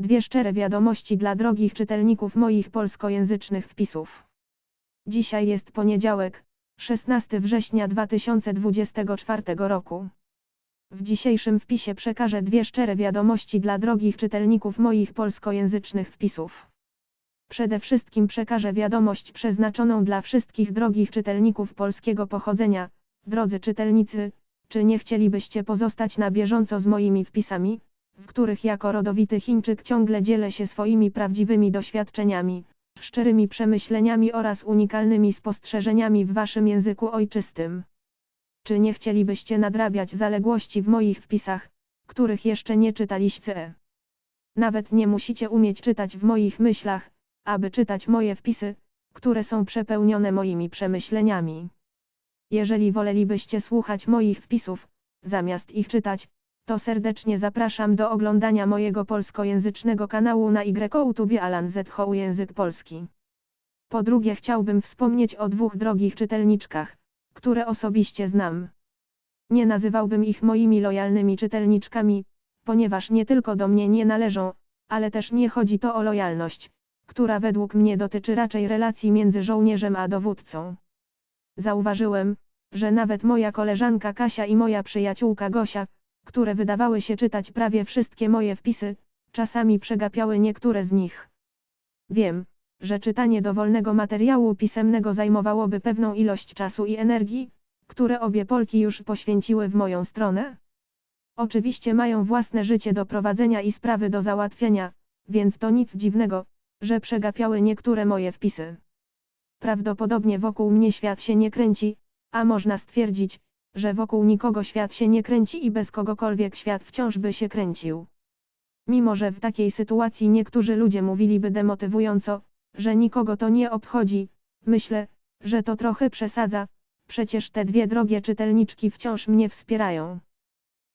Dwie szczere wiadomości dla drogich czytelników moich polskojęzycznych wpisów. Dzisiaj jest poniedziałek, 16 września 2024 roku. W dzisiejszym wpisie przekażę dwie szczere wiadomości dla drogich czytelników moich polskojęzycznych wpisów. Przede wszystkim przekażę wiadomość przeznaczoną dla wszystkich drogich czytelników polskiego pochodzenia. Drodzy czytelnicy, czy nie chcielibyście pozostać na bieżąco z moimi wpisami, w których jako rodowity Chińczyk ciągle dzielę się swoimi prawdziwymi doświadczeniami, szczerymi przemyśleniami oraz unikalnymi spostrzeżeniami w waszym języku ojczystym? Czy nie chcielibyście nadrabiać zaległości w moich wpisach, których jeszcze nie czytaliście? Nawet nie musicie umieć czytać w moich myślach, aby czytać moje wpisy, które są przepełnione moimi przemyśleniami. Jeżeli wolelibyście słuchać moich wpisów, zamiast ich czytać, to serdecznie zapraszam do oglądania mojego polskojęzycznego kanału na YouTube Alan Z. Hoł Język Polski. Po drugie chciałbym wspomnieć o dwóch drogich czytelniczkach, które osobiście znam. Nie nazywałbym ich moimi lojalnymi czytelniczkami, ponieważ nie tylko do mnie nie należą, ale też nie chodzi to o lojalność, która według mnie dotyczy raczej relacji między żołnierzem a dowódcą. Zauważyłem, że nawet moja koleżanka Kasia i moja przyjaciółka Gosia, które wydawały się czytać prawie wszystkie moje wpisy, czasami przegapiały niektóre z nich. Wiem, że czytanie dowolnego materiału pisemnego zajmowałoby pewną ilość czasu i energii, które obie Polki już poświęciły w moją stronę. Oczywiście mają własne życie do prowadzenia i sprawy do załatwienia, więc to nic dziwnego, że przegapiały niektóre moje wpisy. Prawdopodobnie wokół mnie świat się nie kręci, a można stwierdzić, że wokół nikogo świat się nie kręci i bez kogokolwiek świat wciąż by się kręcił. Mimo że w takiej sytuacji niektórzy ludzie mówiliby demotywująco, że nikogo to nie obchodzi, myślę, że to trochę przesadza, przecież te dwie drogie czytelniczki wciąż mnie wspierają.